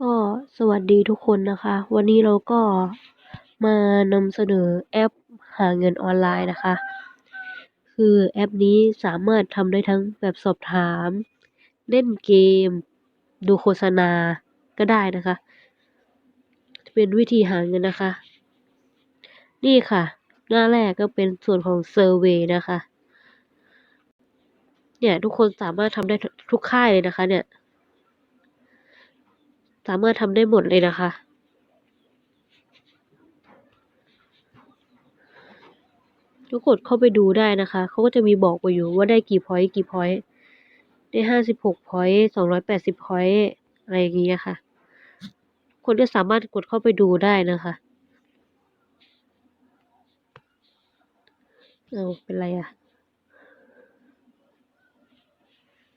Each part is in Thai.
ก็สวัสดีทุกคนนะคะ วันนี้เราก็มานำเสนอแอปหาเงินออนไลน์นะคะ คือแอปนี้สามารถทำได้ทั้งแบบสอบถาม เล่นเกม ดูโฆษณาก็ได้นะคะ เป็นวิธีหาเงินนะคะ นี่ค่ะ หน้าแรกก็เป็นส่วนของเซอร์เวยนะคะ เนี่ยทุกคนสามารถทำได้ทุกค่ายเลยนะคะเนี่ย สามารถทำได้หมดเลยนะคะก็กดเข้าไปดูได้นะคะ เขาก็จะมีบอกไว้อยู่ว่าได้กี่พอยต์กี่พอยต์ได้ห้าสิบหกพอยต์สองร้อยแปดสิบพอยต์อะไรอย่างเงี้ยค่ะ คนก็สามารถกดเข้าไปดูได้นะคะเอาเป็นไรอะ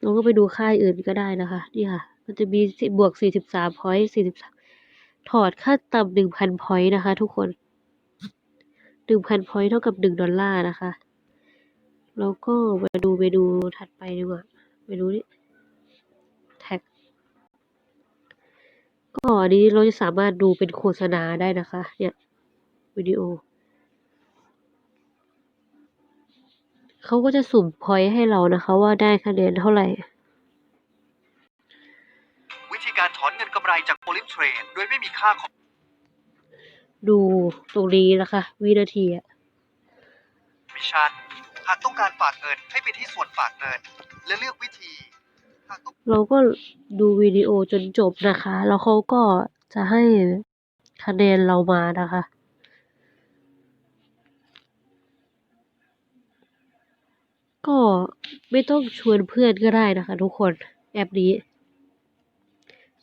เราก็ไปดูค่ายอื่นก็ได้นะคะ นี่ค่ะ มันจะมีบวกสี่สิบสามพอยต์สี่สิบสามถอดค่าต่ำหนึ่งพันพอยต์นะคะทุกคนหนึ่งพันพอยต์เท่ากับหนึ่งดอลลาร์นะคะ แล้วก็มาดูเมนูถัดไปดีกว่าเมนูนี้แท็กก็อันนี้เราจะสามารถดูเป็นโฆษณาได้นะคะ เนี่ยวิดีโอเขาก็จะสุ่มพอยต์ให้เรานะคะ ว่าได้คะแนนเท่าไหร่ ไรจากโอลิมเทรดโดยไม่มีค่าของ ดูตรงนี้นะคะวินาทีอะมิชชั่นหากต้องการฝากเงินให้ไปที่ส่วนฝากเงิน และเลือกวิธีหากต้องเราก็ดูวิดีโอจนจบนะคะ แล้วเขาก็จะให้คะแนนเรามานะคะ ก็ไม่ต้องชวนเพื่อนก็ได้นะคะทุกคนแอปนี้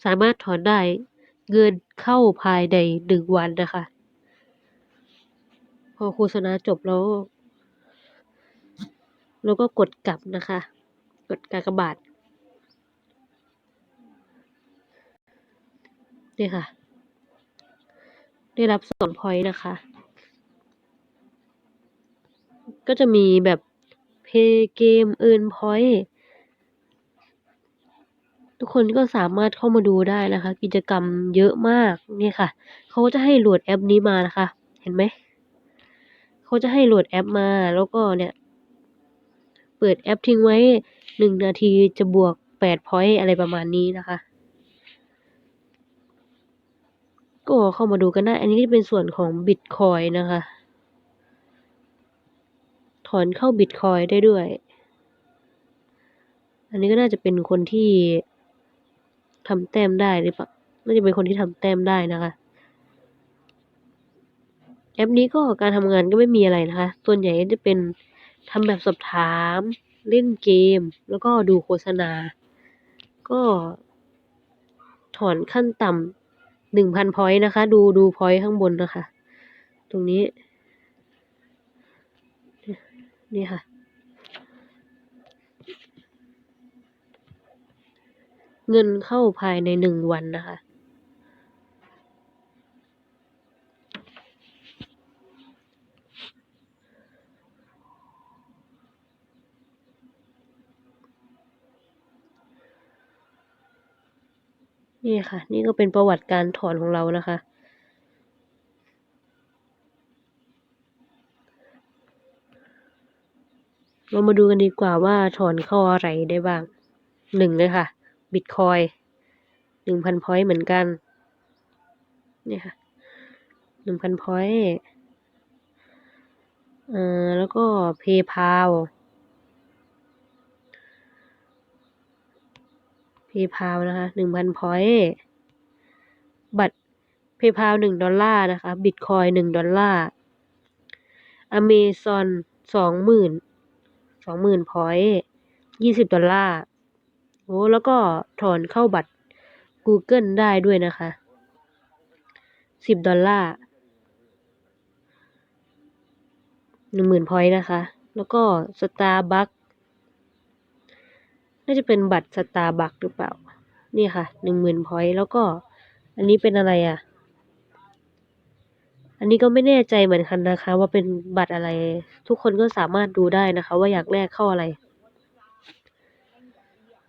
สามารถถอนได้เงินเข้าภายในหนึ่งวันนะคะ พอโฆษณาจบแล้วเราก็กดกลับนะคะ กดกากบาทนี่ค่ะ ได้รับสองพอยต์นะคะ ก็จะมีแบบเพย์เกมเอิร์นพอยต์ ทุกคนก็สามารถเข้ามาดูได้นะคะ กิจกรรมเยอะมากนี่ค่ะเขาจะให้โหลดแอปนี้มานะคะ เห็นไหมเขาจะให้โหลดแอปมาแล้วก็เนี่ย เปิดแอปทิ้งไว้หนึ่งนาทีจะบวกแปดพอยต์อะไรประมาณนี้นะคะ ก็เข้ามาดูกันได้ อันนี้จะเป็นส่วนของบิตคอยนะคะ ถอนเข้าบิตคอยได้ด้วย อันนี้ก็น่าจะเป็นคนที่ ทำแต้มได้หรือเปล่าน่าจะเป็นคนที่ทำแต้มได้นะคะ แอปนี้ก็การทำงานก็ไม่มีอะไรนะคะ ส่วนใหญ่จะเป็นทำแบบสอบถาม เล่นเกม แล้วก็ดูโฆษณา ก็ถอนขั้นต่ำหนึ่งพันพอยต์นะคะ ดูดูพอยต์ข้างบนนะคะ ตรงนี้ นี่ค่ะ เงินเข้าภายในหนึ่งวันนะคะ นี่ค่ะ นี่ก็เป็นประวัติการถอนของเรานะคะเรามาดูกันดีกว่าว่าถอนข้าอะไรได้บ้างหนึ่งเลยค่ะ บิตคอยหนึ่งพันพอยต์เหมือนกัน เนี่ยค่ะหนึ่งพันพอยต์เอ่อแล้วก็เพย์พาวเพย์พาวนะคะหนึ่งพันพอยต์บัตรเพย์พาวหนึ่งดอลลาร์นะคะบิตคอยหนึ่งดอลลาร์อเมซอนสองหมื่นสองหมื่นพอยต์ยี่สิบดอลลาร์ โอ้แล้วก็ถอนเข้าบัตร Google ได้ด้วยนะคะสิบดอลลาร์หนึ่งหมื่นพอยต์นะคะ แล้วก็สตาร์บัคน่าจะเป็นบัตรสตาร์บัคหรือเปล่า นี่ค่ะหนึ่งหมื่นพอยต์แล้วก็ อันนี้เป็นอะไรอะ อันนี้ก็ไม่แน่ใจเหมือนกันนะคะ ว่าเป็นบัตรอะไร ทุกคนก็สามารถดูได้นะคะ ว่าอยากแลกเข้าอะไร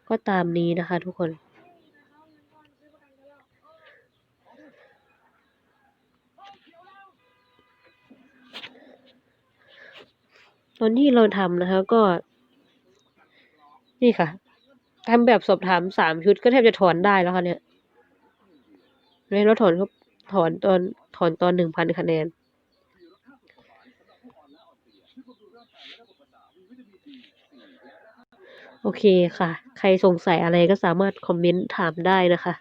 ก็ตามนี้นะคะทุกคน ตอนที่เราทำนะคะก็ นี่ค่ะทำแบบสอบถามสามชุดก็แทบจะถอนได้แล้วค่ะเนี่ยเลยเราถอนก็ถอนตอนถอนตอนหนึ่งพันคะแนน โอเคค่ะ ใครสงสัยอะไรก็สามารถคอมเมนต์ถามได้นะคะ